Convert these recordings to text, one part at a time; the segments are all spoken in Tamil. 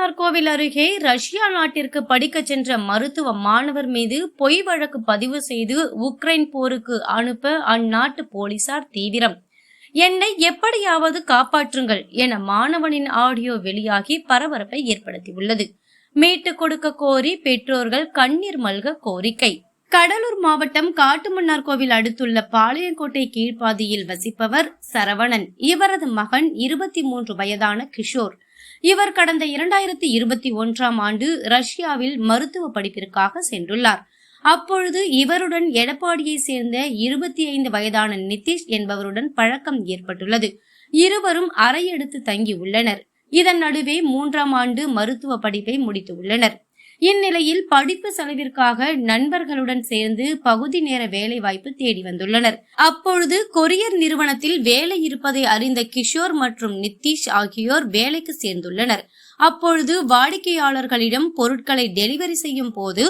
காட்டுமன்னார் கோவில் அருகே ரஷ்யா நாட்டிற்கு படிக்கச் சென்ற மருத்துவ மாணவர் மீது பொய் வழக்கு பதிவு செய்து உக்ரைன் போருக்கு அனுப்ப அந்நாட்டு போலீசார் தீவிரம். என்னை எப்படியாவது காப்பாற்றுங்கள் என மாணவனின் ஆடியோ வெளியாகி பரபரப்பை ஏற்படுத்தியுள்ளது. மீட்டு கொடுக்க கோரி பெற்றோர்கள் கண்ணீர் மல்க கோரிக்கை. கடலூர் மாவட்டம் காட்டுமன்னார் கோவில் அடுத்துள்ள பாளையங்கோட்டை கீழ்ப்பாதியில் வசிப்பவர் சரவணன். இவரது மகன் இருபத்தி மூன்று வயதான கிஷோர். இவர் கடந்த இரண்டாயிரத்தி இருபத்தி ஒன்றாம் ஆண்டு ரஷ்யாவில் மருத்துவ படிப்பிற்காக சென்றுள்ளார். அப்பொழுது இவருடன் எடப்பாடியை சேர்ந்த இருபத்தி ஐந்து வயதான நிதிஷ் என்பவருடன் பழக்கம் ஏற்பட்டுள்ளது. இருவரும் அறையெடுத்து தங்கியுள்ளனர். இதன் நடுவே மூன்றாம் ஆண்டு மருத்துவ படிப்பை முடித்து உள்ளனர் இந்நிலையில் படிப்பு செலவிற்காக நண்பர்களுடன் சேர்ந்து பகுதி நேர வேலை வாய்ப்பு தேடி வந்துள்ளனர். அப்பொழுது கொரியர் நிறுவனத்தில் வேலை இருப்பதை அறிந்த கிஷோர் மற்றும் நிதிஷ் ஆகியோர் வேலைக்கு சேர்ந்துள்ளனர். அப்பொழுது வாடிக்கையாளர்களிடம் பொருட்களை டெலிவரி செய்யும் போது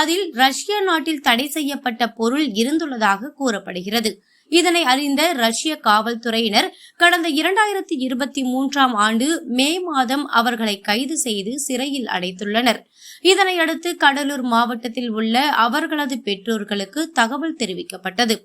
அதில் ரஷ்யா நாட்டில் தடை செய்யப்பட்ட பொருள் இருந்துள்ளதாக கூறப்படுகிறது. இதனை அறிந்த ரஷ்ய காவல்துறையினர் கடந்த இரண்டாயிரத்தி இருபத்தி மூன்றாம் ஆண்டு மே மாதம் அவர்களை கைது செய்து சிறையில் அடைத்துள்ளனர். இதனையடுத்து கடலூர் மாவட்டத்தில் உள்ள அவர்களது பெற்றோர்களுக்கு தகவல் தெரிவிக்கப்பட்டது.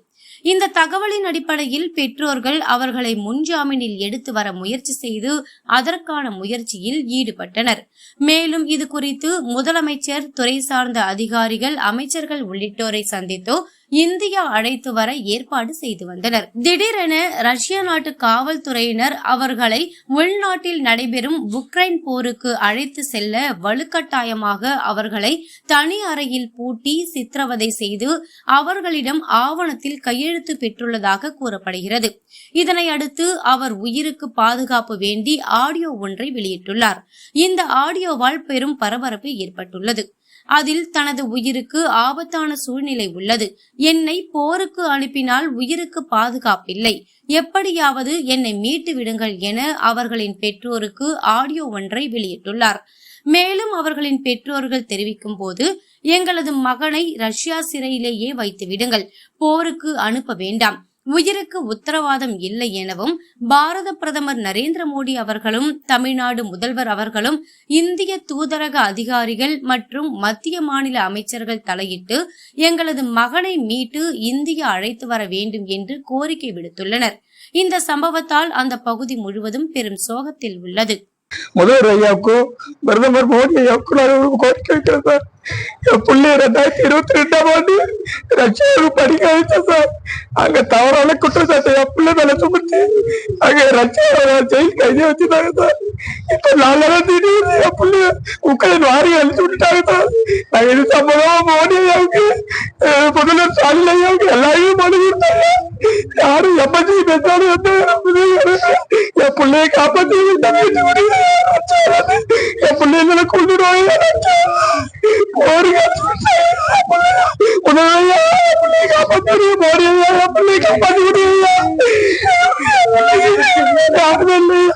இந்த தகவலின் அடிப்படையில் பெற்றோர்கள் அவர்களை முன்ஜாமீனில் எடுத்து வர முயற்சி செய்து அதற்கான முயற்சியில் ஈடுபட்டனர். மேலும் இது குறித்து முதலமைச்சர் துறை சார்ந்த அதிகாரிகள் அமைச்சர்கள் உள்ளிட்டோரை சந்தித்தோ இந்தியா அழைத்து வர ஏற்பாடு செய்து வந்தனர். திடீரென ரஷ்ய நாட்டு காவல்துறையினர் அவர்களை உள்நாட்டில் நடைபெறும் உக்ரைன் போருக்கு அழைத்து செல்ல வலுக்கட்டாயமாக அவர்களை தனி அறையில் பூட்டி சித்திரவதை செய்து அவர்களிடம் ஆவணத்தில் கையெழுத்து பெற்றுள்ளதாக கூறப்படுகிறது. இதனை அடுத்து அவர் உயிருக்கு பாதுகாப்பு வேண்டி ஆடியோ ஒன்றை வெளியிட்டுள்ளார். இந்த ஆடியோவால் பெரும் பரபரப்பு ஏற்பட்டுள்ளது. அதில் தனது உயிருக்கு ஆபத்தான சூழ்நிலை உள்ளது. என்னை போருக்கு அனுப்பினால் உயிருக்கு பாதுகாப்பில்லை. எப்படியாவது என்னை மீட்டு விடுங்கள் என அவர்களின் பெற்றோருக்கு ஆடியோ ஒன்றை வெளியிட்டுள்ளார். மேலும் அவர்களின் பெற்றோர்கள் தெரிவிக்கும் போது எங்களது மகனை ரஷ்யா சிறையிலேயே வைத்து விடுங்கள் போருக்கு அனுப்ப வேண்டாம். உயிருக்கு உத்தரவாதம் இல்லை எனவும் பாரத பிரதமர் நரேந்திர மோடி அவர்களும் தமிழ்நாடு முதல்வர் அவர்களும் இந்திய தூதரக அதிகாரிகள் மற்றும் மத்திய மாநில அமைச்சர்கள் தலையிட்டு எங்களது மகனை மீட்டு இந்தியா அழைத்து வர வேண்டும் என்று கோரிக்கை விடுத்துள்ளனர். இந்த சம்பவத்தால் அந்த பகுதி முழுவதும் பெரும் சோகத்தில் உள்ளது. முதல்வர் ஐயாவுக்கும் பிரதமர் மோடி ஐயாவுக்கும் நான் கோரிக்கை வைக்கிறேன் சார் என் பிள்ளைய ரெண்டாயிரத்தி இருபத்தி ரெண்டாம் ஆண்டு ரஷ்யாவுக்கு படிக்க வச்சேன் சார். அங்க தவறான குற்றச்சாட்டை என் பிள்ளை மேல சுமத்தி அங்க ரஷ்யாவோட ஜெயில் கைதியை வச்சுட்டாங்க சார். இப்ப நாலு திடீர்னு என் பிள்ளைய உக்ரைன் வாரி அழிச்சு விட்டுட்டாங்க சார். நாங்க இது சம்பளமா மோடி ஐயாவுக்கு முதல்வர் ஸ்டாலின் ஐயாவுக்கு எல்லாரையும் மனு கொடுத்தாங்க. யாரும் எம்மச்சி பேசாலும் வந்து என் பிள்ளைய காப்பாத்தி என் பிள்ளைங்களை கொண்டுடுவாங்க பிள்ளைய காப்பாத்தி போறியா என் பிள்ளைய காப்பாத்தி விடுவீங்க யாருமே இல்லையா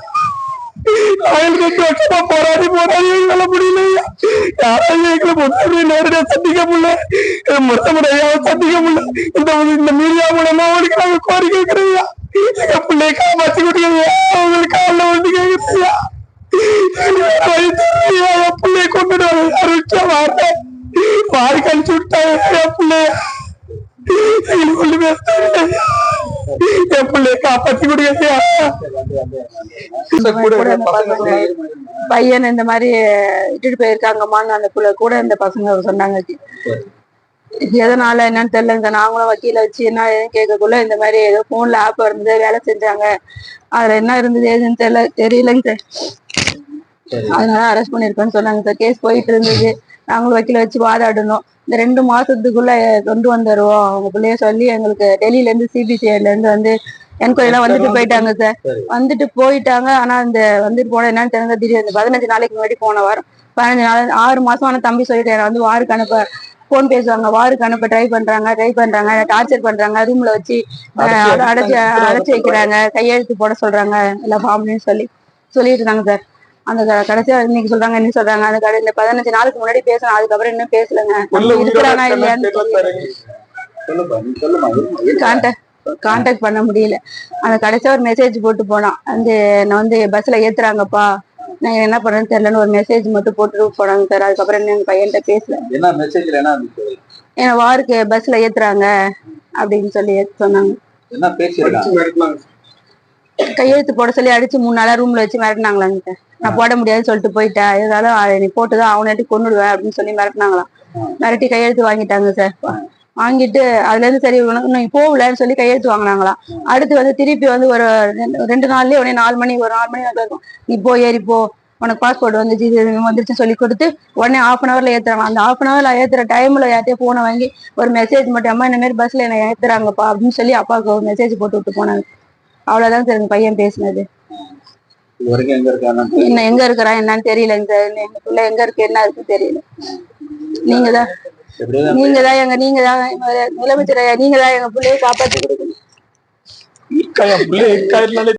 ஆயிரத்தி எட்டு வருஷமா போராடி போராடி எங்களால முடியலையா யாராவது எங்களை முன்னாடி நேரடியா சந்திக்க முடியல. முறையாக சந்திக்க முடியல. இந்த இந்த மீடியா மூலமா அவனுக்கு நாங்க கோரிக்கை வைக்கிறோம்யா எங்க பிள்ளைய காப்பாத்தி கொடுங்க பிள்ளைய. ஒண்ணுமே தெரியல என் பிள்ளைய காப்பாத்தி கொடுங்க பையன் இந்த மாதிரி இட்டுட்டு போயிருக்காங்கம்மான்னு அந்த புள்ள கூட இந்த பசங்க சொன்னாங்க. எதனால என்னன்னு தெரியலங்க. நாங்களும் வக்கீல வச்சு என்ன ஏதுன்னு கேட்கக்குள்ள இந்த மாதிரி ஏதோ போன்ல ஆப் இருந்தது வேலை செஞ்சாங்க. அதுல என்ன இருந்தது ஏதுன்னு தெரியல தெரியலங்க சார். அதனால அரெஸ்ட் பண்ணிருக்கோன்னு சொன்னாங்க சார். கேஸ் போயிட்டு இருந்தது. நாங்களும் வக்கீல வச்சு வாதாடணும். இந்த ரெண்டு மாசத்துக்குள்ள கொண்டு வந்துருவோம் அவங்க பிள்ளைய சொல்லி எங்களுக்கு டெல்லியில இருந்து சிபிசிஐல இருந்து வந்து என்கொயரி எல்லாம் வந்துட்டு போயிட்டாங்க சார். வந்துட்டு போயிட்டாங்க. ஆனா இந்த வந்துட்டு போன என்னன்னு தெரிஞ்ச திடீர்னு பதினஞ்சு நாளைக்கு முன்னாடி போன வாரம். பதினஞ்சு நாள் ஆறு மாசம் ஆன தம்பி சொல்லிட்டு வந்து வாருக்கு அனுப்ப போன் பேசுவாங்க. வாருக்கு அனுப்ப ட்ரை பண்றாங்க ட்ரை பண்றாங்க. டார்ச்சர் பண்றாங்க. ரூம்ல வச்சு அடைச்சு அடைச்சு வைக்கிறாங்க. கையெழுத்து போட சொல்றாங்க. எல்லா ஃபார்ம்லயும் சொல்லி சொல்லிட்டு இருந்தாங்க சார். அந்த கடைசியா இன்னைக்கு சொல்றாங்க என்ன சொல்றாங்க. அந்த கடை இந்த பதினஞ்சு நாளுக்கு முன்னாடி பேசணும் அதுக்கப்புறம் இன்னும் பேசலங்க. இருக்கிறானா இல்லையான்னு. கான்டாக்ட் கான்டாக்ட் பண்ண முடியல. அந்த கடைசியா ஒரு மெசேஜ் போட்டு போனான் வந்து நான் வந்து பஸ்ல ஏத்துறாங்கப்பா. நாங்க என்ன பண்றோம்னு தெரியலன்னு ஒரு மெசேஜ் மட்டும் போட்டுட்டு போனாங்க சார் அதுக்கப்புறம் இன்னும் எங்க பையன்கிட்ட பேசல. என்ன மெசேஜ்ல என்ன ஏன்னா வாருக்கு பஸ்ல ஏத்துறாங்க அப்படின்னு சொல்லி சொன்னாங்க. என்ன கையெழுத்து போட சொல்லி அடிச்சு மூணு நாளா ரூம்ல வச்சு மிரட்டினாங்களாங்க நான் போட முடியாதுன்னு சொல்லிட்டு போயிட்டேன் இருந்தாலும் அஹ் நீ போட்டுதான் அவனாட்டி கொண்டுடுவேன் அப்படின்னு சொல்லி மிரட்டினாங்களாம். மிரட்டி கையெழுத்து வாங்கிட்டாங்க சார். வாங்கிட்டு அதுல இருந்து சரி இன்னும் போகலன்னு சொல்லி கையெழுத்து வாங்கினாங்களாம். அடுத்து வந்து திருப்பி வந்து ஒரு ரெண்டு- ரெண்டு நாள்லயே உடனே நாலு மணி ஒரு நாலு மணி வரைக்கும் இருக்கும் நீ போ ஏறி போ. உனக்கு பாஸ்போர்ட் வந்துச்சு இது வந்துருச்சு சொல்லி கொடுத்து உடனே ஆஃப் அன் ஹவர்ல ஏத்துறாங்க. அந்த ஆஃப் அன் ஹவர்ல ஏத்துற டைம்ல யார்ட்டையும் போனை வாங்கி ஒரு மெசேஜ் மட்டும் அம்மா இந்த மாதிரி பஸ்ல என்ன ஏத்துறாங்கப்பா அப்படின்னு சொல்லி அப்பாவுக்கு ஒரு மெசேஜ் போட்டு விட்டு போனாங்க. அவ்வளவுதான் சார் எங்க பையன் பேசினது. என்ன எங்க இருக்கிறான் என்னன்னு சார் எங்க பிள்ளை எங்க இருக்கு என்ன இருக்கு தெரியல. நீங்க தான் நீங்க தான் எங்க நீங்க தான் முதலமைச்சர் நீங்க தான் எங்க பிள்ளைய காப்பாத்தி கொடுக்கணும்.